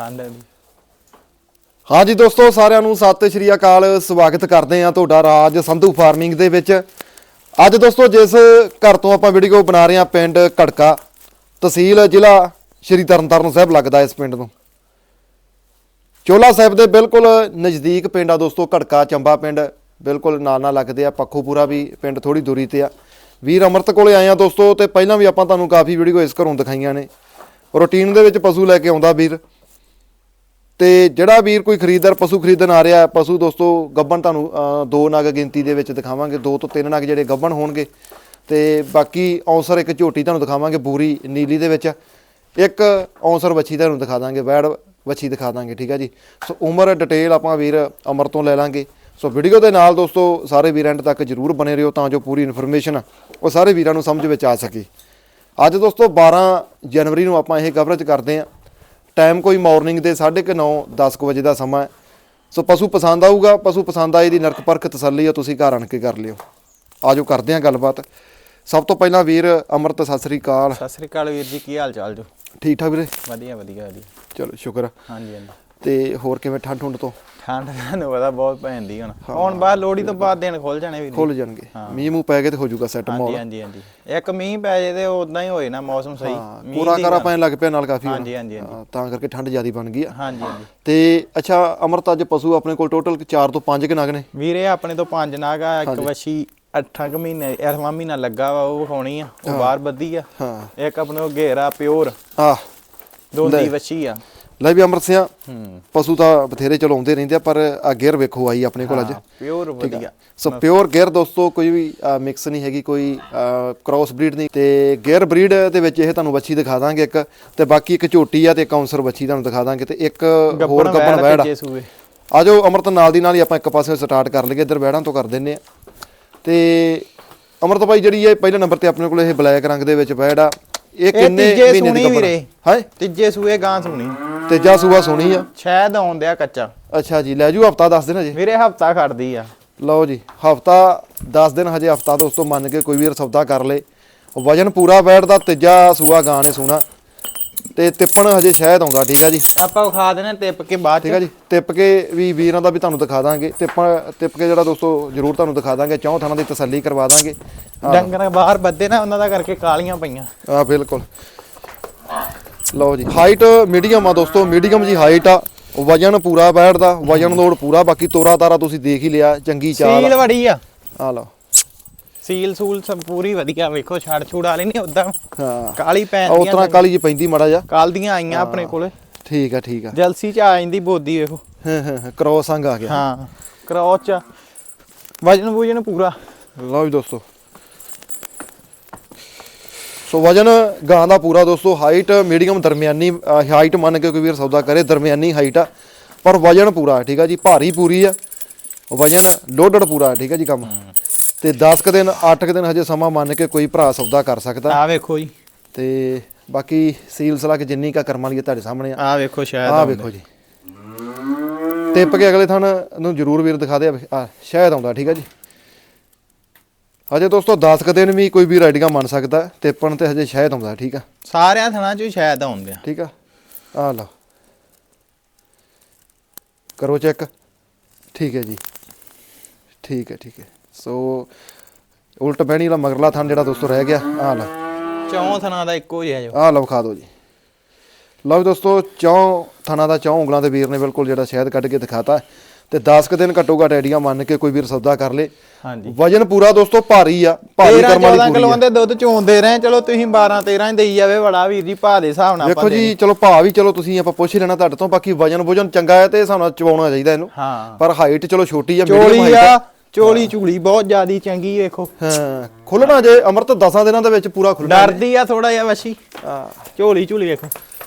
ਠੰਡ ਦੀ ਹਾਂਜੀ ਦੋਸਤੋ, ਸਾਰਿਆਂ ਨੂੰ ਸਤਿ ਸ਼੍ਰੀ ਅਕਾਲ। ਸਵਾਗਤ ਕਰਦੇ ਆ ਤੁਹਾਡਾ ਰਾਜ ਸੰਧੂ ਫਾਰਮਿੰਗ ਦੇ ਵਿੱਚ। ਅੱਜ ਦੋਸਤੋ, ਜਿਸ ਘਰ ਤੋਂ ਆਪਾਂ ਵੀਡੀਓ ਬਣਾ ਰਹੇ ਆ ਪਿੰਡ ਘੜਕਾ, ਤਹਿਸੀਲ ਜ਼ਿਲ੍ਹਾ ਸ਼੍ਰੀ ਤਰਨਤਾਰਨ ਸਾਹਿਬ ਲੱਗਦਾ ਇਸ ਪਿੰਡ ਨੂੰ। ਚੋਲਾ ਸਾਹਿਬ ਦੇ ਬਿਲਕੁਲ ਨਜ਼ਦੀਕ ਪਿੰਡ ਆ ਦੋਸਤੋ, ਘੜਕਾ ਚੰਬਾ ਪਿੰਡ। ਬਿਲਕੁਲ ਨਾਲ ਨਾਲ ਲੱਗਦੇ ਆ, ਪੱਖੋਪੂਰਾ ਵੀ ਪਿੰਡ ਥੋੜੀ ਦੂਰੀ ਤੇ ਆ। ਵੀਰ ਅਮਰਤ ਕੋਲੇ ਆਏ ਆ ਦੋਸਤੋ, ਤੇ ਪਹਿਲਾਂ ਵੀ ਆਪਾਂ ਤੁਹਾਨੂੰ ਕਾਫੀ ਵੀਡੀਓ ਇਸ ਘਰੋਂ ਦਿਖਾਈਆਂ ਨੇ। ਰੂਟੀਨ ਦੇ ਵਿੱਚ ਪਸ਼ੂ ਲੈ ਕੇ ਆਉਂਦਾ ਵੀਰ। ਤੇ ਜਿਹੜਾ ਵੀਰ ਕੋਈ ਖਰੀਦਦਾਰ, ਪਸ਼ੂ ਖਰੀਦਣ ਆ ਰਿਹਾ ਪਸ਼ੂ ਦੋਸਤੋ, ਗੱਬਣ ਤੁਹਾਨੂੰ ਦੋ ਨਗ ਗਿਣਤੀ ਦੇ ਵਿੱਚ ਦਿਖਾਵਾਂਗੇ, ਦੋ ਤੋਂ ਤਿੰਨ ਨਗ ਜਿਹੜੇ ਗੱਬਣ ਹੋਣਗੇ। ਤੇ ਬਾਕੀ ਔਂਸਰ ਇੱਕ ਝੋਟੀ ਤੁਹਾਨੂੰ ਦਿਖਾਵਾਂਗੇ, ਬੂਰੀ ਨੀਲੀ ਦੇ ਵਿੱਚ। ਇੱਕ ਔਂਸਰ ਵੱਛੀ ਤੁਹਾਨੂੰ ਦਿਖਾ ਦਾਂਗੇ, ਵੈੜ ਵੱਛੀ ਦਿਖਾ ਦਾਂਗੇ, ਠੀਕ ਹੈ ਜੀ। ਸੋ ਉਮਰ, ਡਿਟੇਲ ਆਪਾਂ ਵੀਰ ਅਮਰ ਤੋਂ ਲੈ ਲਾਂਗੇ। ਸੋ ਵੀਡੀਓ ਦੇ ਨਾਲ ਦੋਸਤੋ, ਸਾਰੇ ਵੀਰ ਐਂਡ ਤੱਕ ਜਰੂਰ ਬਨੇ ਰਹੋ ਤਾਂ ਜੋ ਪੂਰੀ ਇਨਫੋਰਮੇਸ਼ਨ ਉਹ ਸਾਰੇ ਵੀਰਾਂ ਨੂੰ ਸਮਝ ਵਿੱਚ ਆ ਸਕੇ। ਅੱਜ ਦੋਸਤੋ 12 ਜਨਵਰੀ ਨੂੰ ਆਪਾਂ ਇਹ ਕਵਰੇਜ ਕਰਦੇ ਆਂ ਟਾਈਮ ਕੋਈ ਮਾਰਨਿੰਗ ਦੇ 9:30 10 ਕੁ ਵਜੇ ਦਾ ਸਮਾਂ ਹੈ। ਸੋ ਪਸ਼ੂ ਪਸੰਦ ਆਊਗਾ ਪਸ਼ੂ ਪਸੰਦ ਆਏ ਦੀ ਨਰਕ ਪਰਖ ਤਸੱਲੀ ਆ ਤੁਸੀਂ ਘਰ ਆਣ ਕੇ ਕਰ ਲਿਓ। ਆਜੋ ਕਰਦੇ ਆਂ ਗੱਲਬਾਤ। ਸਭ ਤੋਂ ਪਹਿਲਾਂ ਵੀਰ ਅਮਰਤ ਸਤਿ ਸ੍ਰੀ ਅਕਾਲ। ਸਤਿ ਸ੍ਰੀ ਅਕਾਲ ਵੀਰ ਜੀ ਕੀ ਹਾਲ ਚਾਲ ਜੋ? ਠੀਕ ਠਾਕ ਵੀਰੇ? ਵਧੀਆ ਵਧੀਆ ਵਧੀਆ ਚਲੋ ਸ਼ੁਕਰ। ਹਾਂਜੀ ਹਾਂਜੀ। ਤੇ ਹੋਰ ਕਿਵੇਂ ਠੰਡ ਠੁੰਡ ਤੋਂ? ਠੰਡ ਤੁਹਾਨੂੰ ਪਤਾ ਬਹੁਤ ਪੈਂਦੀ ਹੁਣ। ਹੁਣ ਬਾਅਦ ਲੋੜੀ ਤੋਂ ਬਾਅਦ ਦਿਨ ਖੁੱਲ ਜਾਣੇ ਜੀ। ਖੁੱਲ ਜਾਣਗੇ। ਮੀਂਹ ਮੂੰਹ ਪੈ ਗਏ ਤੇ ਹੋ ਜਾਊਗਾ ਸੈੱਟ ਹਾਂਜੀ ਮਾਹੌਲ। ਹਾਂਜੀ ਹਾਂਜੀ। ਇੱਕ ਮੀਂਹ ਪੈ ਜੇ ਤੇ ਉਦਾਂ ਹੀ ਹੋਏ ਨਾ ਮੌਸਮ ਸਹੀ। ਮੀਂਹ ਕੋਰਾ ਪੈਣ ਲੱਗ ਪਿਆ ਨਾਲ ਕਾਫੀ। ਹਾਂਜੀ ਹਾਂਜੀ ਹਾਂਜੀ। ਤਾਂ ਕਰਕੇ ਠੰਡ ਜ਼ਿਆਦੀ ਬਣ ਗਈ ਆ। ਹਾਂਜੀ ਹਾਂਜੀ। ਤੇ ਅੱਛਾ ਅਮਰਤ ਅੱਜ ਪਸ਼ੂ ਆਪਣੇ ਕੋਲ ਟੋਟਲ 4 ਤੋਂ 5 ਕਿ ਨਗ ਨੇ? ਵੀਰੇ ਆਪਣੇ ਤੋਂ ਪੰਜ ਨਾਗ ਆ ਇੱਕ ਵਛੀ 8 ਕੁ ਮਹੀਨੇ 8ਵਾਂ ਮਹੀਨਾ ਲੱਗਾ ਵਾ ਉਹ ਵਿਖਾਉਣੀ ਆ ਉਹ ਬਾਹਰ ਬੱਧੀ ਆ। ਹਾਂ। ਇੱਕ ਆਪਣੇ ਉਹ ਘੇਰਾ ਪਿਓਰ। ਆ ਦੋਂਦੀ ਵਛੀ ਆ। ਲੈ ਵੀ ਅਮਰਤ ਸਿਆ ਹੂੰ। ਪਸ਼ੂ ਤਾਂ ਬਥੇਰੇ ਚਲਾਉਂਦੇ ਰਹਿੰਦੇ ਆ ਪਰ ਆ ਗੇਅਰ ਵੇਖੋ ਆਈ ਆਪਣੇ ਕੋਲ ਅੱਜ। ਪਿਓਰ ਵਧੀਆ। ਸੋ ਪਿਓਰ ਗੇਅਰ ਦੋਸਤੋ ਕੋਈ ਵੀ ਮਿਕਸ ਨਹੀਂ ਹੈਗੀ ਕੋਈ ਕ੍ਰਾਸ ਬਰੀਡ ਨਹੀਂ। ਤੇ ਗੇਅਰ ਬਰੀਡ ਦੇ ਵਿੱਚ ਇਹ ਤੁਹਾਨੂੰ ਬੱਚੀ ਦਿਖਾ ਦਾਂਗੇ ਇੱਕ ਤੇ ਬਾਕੀ ਇੱਕ ਝੋਟੀ ਆ ਤੇ ਕਾਉਂਸਰ ਬੱਚੀ ਤੁਹਾਨੂੰ ਦਿਖਾ ਦਾਂਗੇ ਤੇ ਇੱਕ ਹੋਰ ਗੱਬਣ ਵੈੜ ਆਜੋ ਅਮਰਤ ਨਾਲ ਦੀ ਨਾਲ ਹੀ ਆਪਾਂ ਇੱਕ ਪਾਸੇ ਸਟਾਰਟ ਕਰ ਲਈਏ ਇੱਧਰ ਵੈੜਾਂ ਤੋਂ ਕਰ ਦਿੰਨੇ ਆ। ਤੇ ਅਮਰਤ ਭਾਈ ਜਿਹੜੀ ਇਹ ਪਹਿਲੇ ਨੰਬਰ ਤੇ ਆਪਣੇ ਕੋਲ ਇਹ ਬਲੈਕ ਰੰਗ ਦੇ ਵਿੱਚ ਵੈੜ ਆ। ਇਹ ਕਿੰਨੇ ਤੀਜੇ ਮਹੀਨੇ ਸੂਣੀ ਦੀ ਗੱਬਣ ਵੀਰੇ। ਹੈ? ਤੀਜੇ ਸੂਏ ਗਾਂ ਸੁਣੀ। ਤੇਜਾ ਸੂਆ ਸੋਣੀ ਆ? ਸ਼ਾਇਦ ਆਉਂਦਿਆ ਕੱਚਾ। ਅੱਛਾ ਜੀ ਲੈ ਜੂ ਹਫਤਾ ਦੱਸ ਦੇਣਾ ਜੀ ਵੀਰੇ ਹਫਤਾ ਖੜਦੀ ਆ। ਲਓ ਜੀ ਹਫਤਾ 10 ਦਿਨ ਹਜੇ ਹਫਤਾ ਦੋਸਤੋ ਮੰਨ ਕੇ ਕੋਈ ਵੀਰ ਸੌਦਾ ਕਰ ਲੇ। ਵਜਨ ਪੂਰਾ ਬੈਠਦਾ ਤੀਜਾ ਸੂਆ ਗਾਂ ਨੇ ਸੂਣਾ। ਤੇ ਤਿੱਪਣ ਹਜੇ ਸ਼ਾਇਦ ਆਉਂਦਾ ਠੀਕ ਆ ਜੀ। ਆਪਾਂ ਵਿਖਾ ਦੇਣਾ ਟਿਪ ਕੇ ਬਾਅਦ ਠੀਕ ਆ ਜੀ। ਤਿੱਪ ਕੇ ਵੀ ਵੀਰਾਂ ਦਾ ਵੀ ਤੁਹਾਨੂੰ ਦਿਖਾ ਦਾਂਗੇ। ਤਿੱਪਣ ਤਿੱਪ ਕੇ ਜਿਹੜਾ ਦੋਸਤੋ ਜ਼ਰੂਰ ਤੁਹਾਨੂੰ ਦਿਖਾ ਦਾਂਗੇ। ਚੌਂ ਥਾਣਾ ਦੀ ਤਸੱਲੀ ਕਰਵਾ ਦਾਂਗੇ। ਡੰਗਰ ਬਾਹਰ ਬੱਦੇ ਨਾ ਉਹਨਾਂ ਦਾ ਕਰਕੇ ਕਾਲੀਆਂ ਪਈਆਂ। ਆ ਬਿਲਕੁਲ। ਲਓ ਜੀ ਹਾਈਟ ਮੀਡੀਅਮ ਆ ਦੋਸਤੋ ਮੀਡੀਅਮ ਜੀ ਹਾਈਟ ਆ। ਵਜਨ ਪੂਰਾ ਬੈਠਦਾ ਵਜਨ ਲੋਡ ਪੂਰਾ ਬਾਕੀ ਤੋਰਾ ਤਾਰਾ ਤੁਸੀਂ ਦੇਖ ਹੀ ਲਿਆ ਚੰਗੀ ਚਾਲ। ਸੀਲ ਵੜੀ ਆ। ਆ ਲਓ। ਸੀਲ ਸੂਲ ਸਭ ਪੂਰੀ ਵਧੀਆ ਵੇਖੋ ਛੜ ਛੁੜ ਵਾਲੀ ਨਹੀਂ ਉਦਾਂ ਹਾਂ। ਕਾਲੀ ਆ ਪੈਂਦੀਆਂ ਉਤਰਾ ਕਾਲੀ ਜੀ ਪੈਂਦੀ ਮੜਾ ਜਾ ਕਾਲ ਦੀਆਂ ਆਈਆਂ ਆਪਣੇ ਕੋਲੇ। ਠੀਕ ਆ ਠੀਕ ਆ। ਜਲਸੀ ਚ ਆ ਜਾਂਦੀ ਬੋਦੀ ਵੇਖੋ। ਹਾਂ ਹਾਂ ਕ੍ਰੋਸ ਅੰਗ ਆ ਗਿਆ। ਹਾਂ ਕਰੋਚ ਵਜਨ ਵੂਜਨ ਪੂਰਾ। ਲਓ ਜੀ ਦੋਸਤੋ। ਸੋ ਵਜਨ ਗਾਂ ਦਾ ਪੂਰਾ ਦੋਸਤੋ ਹਾਈਟ ਮੀਡੀਅਮ ਦਰਮਿਆਨੀ ਹਾਈਟ ਮੰਨ ਕੇ ਕੋਈ ਵੀਰ ਸੌਦਾ ਕਰੇ ਦਰਮਿਆਨੀ ਹਾਈਟ ਆ। ਪਰ ਵਜਨ ਪੂਰਾ ਹੈ, ਠੀਕ ਆ ਜੀ ਭਾਰੀ ਪੂਰੀ ਆ। ਵਜਨ ਲੋਡਡ ਪੂਰਾ ਹੈ, ਠੀਕ ਆ ਜੀ ਕੰਮ। ਤੇ 10 ਕ ਦਿਨ 8 ਕ ਦਿਨ ਹਜੇ ਸਮਾਂ ਮੰਨ ਕੇ ਕੋਈ ਭਰਾ ਸੌਦਾ ਕਰ ਸਕਦਾ। ਆ ਵੇਖੋ ਜੀ। ਤੇ ਬਾਕੀ ਸੀਲ ਸਲਕ ਜਿੰਨੀ ਕਾ ਕਰਮਾਂ ਲਈ ਤੁਹਾਡੇ ਸਾਹਮਣੇ ਆ। ਆ ਵੇਖੋ ਸ਼ਾਇਦ ਆਉਂਦੇ। ਵੇਖੋ ਜੀ। ਟਿੱਪ ਕੇ ਅਗਲੇ ਥਣ ਨੂੰ ਜਰੂਰ ਵੀਰ ਦਿਖਾ ਦੇ ਆ ਸ਼ਾਇਦ ਆਉਂਦਾ ਠੀਕ ਆ ਜੀ। ਹਜੇ ਦੋਸਤੋ 10 ਕ ਦਿਨ ਵੀ ਕੋਈ ਵੀ ਰਾਈਡਿੰਗਾਂ ਮੰਨ ਸਕਦਾ ਟਿੱਪਣ ਤੇ ਹਜੇ ਸ਼ਾਇਦ ਆਉਂਦਾ ਠੀਕ ਆ। ਸਾਰਿਆਂ ਥਣਾ ਚ ਹੀ ਸ਼ਾਇਦ ਆਉਂਦੇ ਆ। ਠੀਕ ਆ। ਆ ਲਓ। ਕਰੋ ਚੈੱਕ। ਠੀਕ ਹੈ ਜੀ। ਠੀਕ ਹੈ ਠੀਕ ਹੈ। ਸੋ ਉਲਟ ਬਹਿਣੀ ਵਾਲਾ ਮਗਰਲਾ ਥਣ ਜਿਹੜਾ ਦੋਸਤੋ ਰਹਿ ਗਿਆ ਆ ਲਓ ਚੌਂ ਥਣਾ ਦਾ ਇੱਕੋ ਜਿਹਾ ਜੋ। ਆਹ ਲਓ ਖਾ ਦਿਓ ਜੀ। ਲਓ ਜੀ ਦੋਸਤੋ ਚੌਂ ਥਾਣਾ ਦਾ ਚੌਂ ਉਂਗਲਾਂ ਦੇ ਵੀਰ ਨੇ ਬਿਲਕੁਲ ਜਿਹੜਾ ਸ਼ਹਿਦ ਕੱਢ ਕੇ ਦਿਖਾਤਾ। ਤੇ 10 ਕ ਦਿਨ ਘੱਟੋ ਘੱਟ ਐਡੀਆਂ ਮੰਨ ਕੇ ਕੋਈ ਵੀਰ ਸੌਦਾ ਕਰ ਲੇ। ਹਾਂਜੀ। ਵਜਨ ਪੂਰਾ ਦੋਸਤੋ ਭਾਰੀ ਆ ਭਾਰੀ 13 ਕਰਮ ਵਾਲੀ 14 ਪੂਰੀ ਕਿਲੋ ਆ ਦੇ ਦੁੱਧ ਚੋਂਦੇ ਰਹੇ ਚਲੋ ਤੁਸੀਂ 12 13 ਹੀ ਦੇਈ ਜਾਵੇ ਬੜਾ ਵੀਰ ਜੀ ਭਾ ਦੇ ਹਿਸਾਬ ਨਾਲ ਆਪਾਂ ਜੀ ਚਲੋ ਭਾਅ ਵੀ ਚਲੋ ਤੁਸੀਂ ਆਪਾਂ ਪੁੱਛ ਹੀ ਲੈਣਾ ਤੁਹਾਡੇ ਤੋਂ ਬਾਕੀ ਵਜਨ ਵਜਨ ਚੰਗਾ ਹੈ ਤੇ ਸਾਨੂੰ ਚਵਾਉਣਾ ਚਾਹੀਦਾ ਇਹਨੂੰ। ਹਾਂ। ਪਰ ਹਾਈਟ ਚਲੋ ਛੋਟੀ ਆ ਚੋਲੀ ਆ ਚੋਲੀ ਚੂਲੀ ਬਹੁਤ ਜ਼ਿਆਦੀ ਚੰਗੀ ਵੇਖੋ। ਹਾਂ ਖੁੱਲਣਾ ਜੇ ਅਮਰਤ 10 ਦਿਨਾਂ ਦੇ ਵਿੱਚ ਪੂਰਾ ਖੁੱਲਣਾ ਡਰਦੀ ਆ ਥੋੜਾ ਜਿਹਾ ਵਸ਼ੀ। ਹਾਂ। ਝੋਲੀ ਝੂਲੀ ਵੇਖੋ।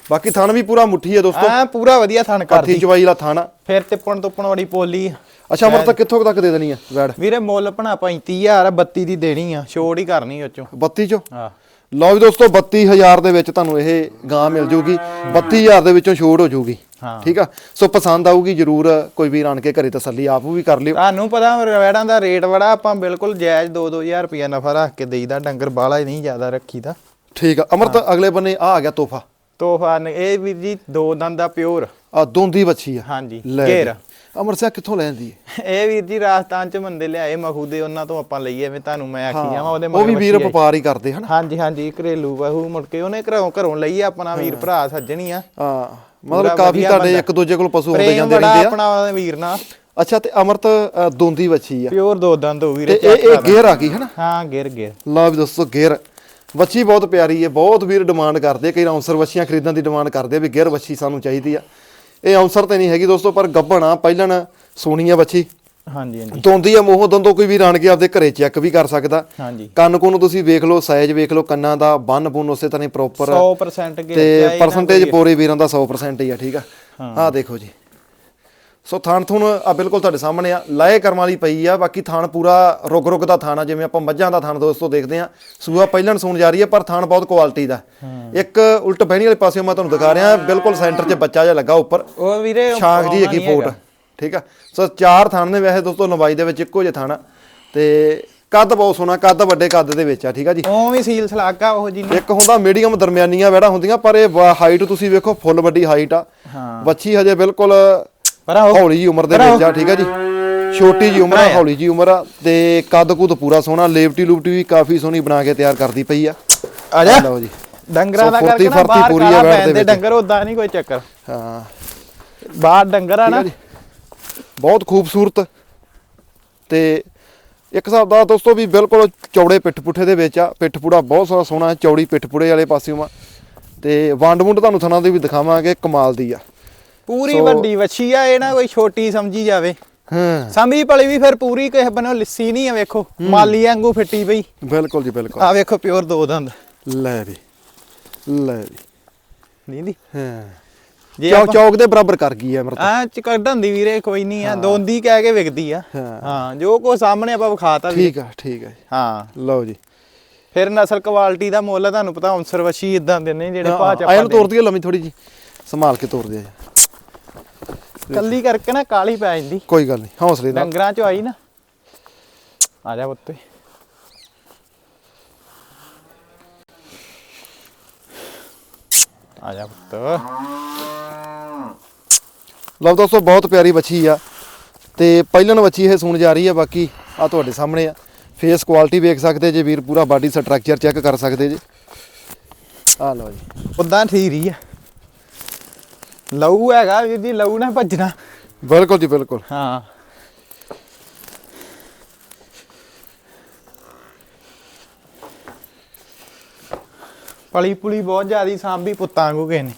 ਬਾਕੀ ਥਣ ਵੀ ਪੂਰਾ ਮੁੱਠੀ ਹੈ ਦੋਸਤੋ। ਆ ਪੂਰਾ ਵਧੀਆ ਥਣ ਹੱਥੀ ਕਰਦੀ ਚਵਾਈ ਵਾਲਾ ਥਣ ਆ। ਫਿਰ ਤਿੱਪਣ ਤੁੱਪਣ ਵਾਲੀ ਪੋਲੀ ਆ। ਅੱਛਾ ਅਮਰਤ ਕਿੱਥੋਂ ਤੱਕ ਦੇ ਦੇਣੀ ਆ? ਵੈੜ ਵੀਰੇ ਮੁੱਲ ਭਣਾ 35000 32 ਦੀ ਦੇਣੀ ਆ। ਛੋੜ ਹੀ ਕਰਨੀ ਉਹ ਚੋਂ। 32 ਚੋਂ? ਹਾਂ। ਲਓ ਵੀ ਦੋਸਤੋ 32000 ਦੇ ਵਿੱਚ ਤੁਹਾਨੂੰ ਇਹ ਗਾਂ ਮਿਲ ਜੂਗੀ। 32000 ਦੇ ਵਿੱਚੋਂ ਛੋੜ ਹੋ ਜੂਗੀ। ਹਾਂ ਠੀਕ ਆ? ਸੋ ਪਸੰਦ ਆਊਗੀ ਜਰੂਰ ਕੋਈ ਵੀਰ ਆਣ ਕੇ ਘਰੇ ਤਸੱਲੀ ਆਪ ਵੀ ਕਰ ਲਿਓ। ਤੁਹਾਨੂੰ ਪਤਾ ਰਵੈੜਾਂ ਦਾ ਰੇਟ ਬੜਾ ਆਪਾਂ ਬਿਲਕੁਲ ਜਾਇਜ਼ 2-2000 ਰੁਪਇਆ ਨਫਾ ਰੱਖ ਕੇ ਦੇਈਦਾ ਡੰਗਰ ਬਾਲਾ ਹੀ ਨਹੀਂ ਜ਼ਿਆਦਾ ਰੱਖੀਦਾ। ਠੀਕ ਆ। ਅਮਰਤ ਅਗਲੇ ਬੰਨੇ ਆ ਆ ਗਿਆ ਤੋਹਫਾ। ਤੋਹਫਾ ਨ- ਇਹ ਵੀਰ ਜੀ ਦੋ ਦੰਦ ਦਾ ਪਿਓਰ। ਆ ਦੋਂਦੀ ਬੱਚੀ ਆ। ਹਾਂਜੀ ਘੇਰ। ਅਮਰ ਸਿੰਘ ਕਿੱਥੋਂ ਲੈਂਦੀ ਹੈ ਇਹ ਵੀਰ ਜੀ ਰਾਜਸਥਾਨ ਚ ਬੰਦੇ ਲਿਆਏ ਮਖੂ ਦੇ ਉਹਨਾਂ ਤੋਂ ਆਪਾਂ ਲਈਏ ਐਵੇਂ ਤੁਹਾਨੂੰ ਮੈਂ ਆਖੀ ਜਾਵਾਂ ਉਹਦੇ ਉਹ ਵੀ ਵੀਰ। ਵਪਾਰ ਹੀ ਕਰਦੇ ਹਨ? ਹਾਂਜੀ ਹਾਂਜੀ ਘਰੇਲੂ ਬਹੂ ਮੁੜ ਕੇ ਉਹਨੇ ਘਰੋਂ ਘਰੋਂ ਲਈ ਆਪਣਾ ਵੀਰ ਭਰਾ ਸੱਜਣੀ ਆ। ਹਾਂ। ਮਤਲਬ ਕਾਫੀ ਤੁਹਾਡੇ। ਇੱਕ ਦੂਜੇ ਕੋਲ ਪਸ਼ੂ ਹੁੰਦੇ ਜਾਂਦੇ ਰਹਿੰਦੇ ਆ। ਆਪਣਾ ਵੀਰ ਨਾਲ ਅੱਛਾ ਤੇ ਅਮਰਤ ਦੋਂਦੀ ਬੱਚੀ ਆ। ਪਿਓਰ ਦੋ ਦੰਦ ਹੋ ਤੇ ਵੀਰੇ ਇਹ check ਇਹ ਗੇਅਰ ਆ ਗਈ ਹੈ ਨਾ ਹਾਂ ਗਿਰ ਗਿਰ ਲਓ ਵੀ ਦੋਸਤੋ ਗੇਅਰ ਵੱਛੀ ਬਹੁਤ ਪਿਆਰੀ ਹੈ ਬਹੁਤ ਵੀਰ ਡਿਮਾਂਡ ਕਰਦੇ ਕਈ ਆਉਂਸਰ ਵੱਛੀਆਂ ਖਰੀਦਣ ਦੀ ਡਿਮਾਂਡ ਕਰਦੇ ਵੀ ਗੇਅਰ ਵੱਛੀ ਸਾਨੂੰ ਚਾਹੀਦੀ ਆ। ਇਹ ਆਉਂਸਰ ਤੇ ਨਹੀਂ ਹੈਗੀ ਦੋਸਤੋ ਪਰ ਗੱਭਣ ਆ ਪਹਿਲਣ ਸੋਹਣੀ ਆ ਵੱਛੀ। ਹਾਂਜੀ ਹਾਂਜੀ। ਦੋਂਦੀ ਆ ਮੂੰਹੋਂ ਦੰਦੋਂ ਕੋਈ ਵੀ ਆਣ ਕੇ ਆਪਦੇ ਘਰੇ ਚੈੱਕ ਵੀ ਕਰ ਸਕਦਾ। ਹਾਂਜੀ। ਕੰਨ ਕੋਨ ਤੁਸੀਂ ਵੇਖ ਲਓ ਸਾਈਜ਼ ਵੇਖ ਲਓ ਕੰਨਾਂ ਦਾ ਬੰਨ ਬੁੰਨ ਉਸੇ ਤਰ੍ਹਾਂ ਪ੍ਰੋਪਰ 100% ਗਿਰ ਤੇ ਨਾ ਪਰਸੈਂਟੇਜ। ਪੂਰੇ ਵੀਰਾਂ ਦਾ 100% ਹੀ ਆ ਠੀਕ ਆ? ਆਹ ਦੇਖੋ ਜੀ। ਸੋ ਥਾਣ ਥੁਣ ਆ ਬਿਲਕੁਲ ਤੁਹਾਡੇ ਸਾਹਮਣੇ ਆ ਲਾਏ ਕਰਮ ਵਾਲੀ ਪਈ ਆ ਬਾਕੀ ਥਾਣ ਪੂਰਾ ਰੁਗ ਰੁਗ ਦਾ ਥਾਣ ਆ ਜਿਵੇਂ ਆਪਾਂ ਮੱਝਾਂ ਦਾ ਥਾਣ ਦੋਸਤੋ ਦੇਖਦੇ ਆ ਸੂਆ ਪਹਿਲਣ ਸੂਣ ਜਾ ਰਹੀ ਹੈ ਪਰ ਥਾਣ ਬਹੁਤ ਕੁਆਲਿਟੀ ਦਾ। ਇੱਕ ਉਲਟ ਬਹਿਣੀ ਵਾਲੇ ਪਾਸੇ ਮੈਂ ਤੁਹਾਨੂੰ ਦਿਖਾ ਰਿਹਾ ਬਿਲਕੁਲ ਸੈਂਟਰ 'ਚ ਬੱਚਾ ਜਿਹਾ ਲੱਗਾ ਉੱਪਰ। ਉਹ ਵੀਰੇ ਛਾਂਗ ਜੀ ਹੈਗੀ ਫੋਟ। ਠੀਕ ਆ? ਸੋ ਚਾਰ ਥਾਣ ਨੇ ਵੈਸੇ ਦੋਸਤੋ ਲੰਬਾਈ ਦੇ ਵਿੱਚ ਇੱਕੋ ਜਿਹਾ ਥਾਣ ਆ। ਤੇ ਕੱਦ ਬਹੁਤ ਸੋਹਣਾ ਕੱਦ ਵੱਡੇ ਕੱਦ ਦੇ ਵਿੱਚ ਆ ਠੀਕ ਆ ਜੀ? ਉਹ ਵੀ ਸੀਲ ਸਲਾਗਾ ਉਹ ਜੀ ਇੱਕ ਹੁੰਦਾ ਮੀਡੀਅਮ ਦਰਮਿਆਨੀਆਂ ਵੈੜਾ ਹੁੰਦੀਆਂ ਪਰ ਇਹ ਹਾਈਟ ਤੁਸੀਂ ਵੇਖੋ ਫੁੱਲ ਵੱਡੀ ਹਾਈਟ ਆ। ਹਾਂ। ਬੱਚੀ ਹਜੇ ਬਿਲਕੁਲ ਪਰ ਹੌਲੀ ਜੀ ਉਮਰ ਦੇ ਵਿੱਚ ਆ ਠੀਕ ਆ ਜੀ? ਛੋਟੀ ਜੀ ਉਮਰ ਆ ਹੌਲੀ ਜੀ ਉਮਰ ਆ ਤੇ ਕੱਦ ਕੁੱਦ ਪੂਰਾ ਸੋਹਣਾ ਲੇਵਟੀ ਲੂਪਟੀ ਵੀ ਕਾਫੀ ਸੋਹਣੀ ਬਣਾ ਕੇ ਤਿਆਰ ਕਰਦੀ ਪਈ ਆ। ਆ ਜਾ। ਲਓ ਜੀ। ਡੰਗਰਾਂ ਦਾ ਕਰਕੇ ਨਾ ਬਾਹਰ ਕਾਲਾ ਪੈਂਦੇ। ਡੰਗਰ ਉਦਾਂ ਨਹੀਂ ਕੋਈ ਚੱਕਰ। ਹਾਂ। ਬਾਹਰ ਡੰਗਰ ਆ ਨਾ। ਬਹੁਤ ਖੂਬਸੂਰਤ ਤੇ ਇੱਕ ਹਿਸਾਬ ਦਾ ਦੋਸਤੋ ਵੀ ਬਿਲਕੁਲ ਚੌੜੇ ਪਿੱਠ ਪੁੱਠੇ ਦੇ ਵਿੱਚ ਆ। ਪਿੱਠ ਪੂੜਾ ਬਹੁਤ ਸੋਹਣਾ ਸੋਹਣਾ ਹੈ, ਚੌੜੀ ਪਿੱਠ ਪੁੜੇ ਵਾਲੇ ਪਾਸਿਓਂ ਆ। ਤੇ ਵੰਡ ਵੁੰਡ ਤੁਹਾਨੂੰ ਥਣਾ ਦੇ ਵੀ ਦਿਖਾਵਾਂਗੇ ਕਮਾਲ ਦੀ ਆ। ਪੂਰੀ ਵੱਡੀ ਵੱਛੀ ਆ ਇਹ ਨਾ ਕੋਈ ਛੋਟੀ ਸਮਝੀ ਜਾਵੇ। ਹਾਂ। ਸਮਝੀ ਪਲੀ ਵੀ ਫਿਰ ਪੂਰੀ ਕਿਸੇ ਬੰਨੋਂ ਲਿੱਸੀ ਨਹੀਂ ਆ ਵੇਖੋ। ਮਾਲੀ ਵਾਂਗੂ ਫਿੱਟੀ ਪਈ। ਬਿਲਕੁਲ ਜੀ ਬਿਲਕੁਲ। ਆ ਵੇਖੋ ਪਿਓਰ ਦੋ ਦੰਦ। ਲੈ ਵੀ ਲੈ ਵੀ। ਨਹੀਂ ਦੀ ਹਾਂ। ਚੌਕ ਚੌਕ ਦੇ ਬਰਾਬਰ ਕਰ ਗਈ ਹੈ ਅਮਰਤ ਆ ਚ ਕੱਢਣ ਦੀ ਵੀਰੇ ਕੋਈ ਨਹੀਂ ਆ ਦੋਂਦੀ ਕਹਿ ਕੇ ਵਿਕਦੀ ਆ। ਹਾਂ। ਹਾਂ ਜੋ ਕੋ ਸਾਹਮਣੇ ਆਪਾਂ ਵਿਖਾਤਾ ਵੀ ਠੀਕ ਆ ਠੀਕ ਆ। ਹਾਂ। ਲਓ ਜੀ। ਫਿਰ ਨਸਲ ਕੁਆਲਿਟੀ ਦਾ ਮੁੱਲ ਤੁਹਾਨੂੰ ਪਤਾ ਹੰਸਰ ਵਛੀ ਇਦਾਂ ਦੇ ਨੇ ਜਿਹੜੇ ਭਾਅ ਚ ਆਪਾਂ ਤੋੜ ਦਈਏ ਲੰਮੀ ਥੋੜੀ ਜੀ ਸੰਭਾਲ ਕੇ ਤੋੜ ਦਿਆ ਜੀ। ਕੱਲੀ ਕਰਕੇ ਨਾ ਕਾਲੀ ਪੈ ਜਾਂਦੀ। ਕੋਈ ਗੱਲ ਨਹੀਂ ਹੌਸਲੇ ਨਾਲ। ਡੰਗਰਾਂ ਚ ਆਈ ਨਾ। ਆ ਜਾ ਪੁੱਤੇ। ਆ ਜਾ ਪੁੱਤ। ਲਓ ਦੋਸਤੋ ਬਹੁਤ ਪਿਆਰੀ ਬੱਚੀ ਆ ਤੇ ਪਹਿਲਣ ਬੱਚੀ ਇਹ ਸੂਣ ਜਾ ਰਹੀ ਆ ਬਾਕੀ ਆ ਤੁਹਾਡੇ ਸਾਹਮਣੇ ਆ। ਫੇਸ ਕੁਆਲਿਟੀ ਵੇਖ ਸਕਦੇ ਜੇ ਵੀਰ ਪੂਰਾ ਬਾਡੀ ਸਟਰਕਚਰ ਚੈੱਕ ਕਰ ਸਕਦੇ ਜੇ। ਆ ਲਓ ਜੀ। ਉਦਾਂ ਠੀਕ ਹੀ ਆ। ਲਹੂ ਹੈਗਾ ਵੀਰ ਜੀ ਲਹੂ ਨਾ ਭੱਜਣਾ। ਬਿਲਕੁਲ ਜੀ ਬਿਲਕੁਲ। ਹਾਂ। ਪਲੀ ਪੁਲੀ ਬਹੁਤ ਜ਼ਿਆਦੀ ਸਾਂਭੀ ਪੁੱਤਾਂ ਵਾਂਗੂ ਕਿਸੇ ਨੇ।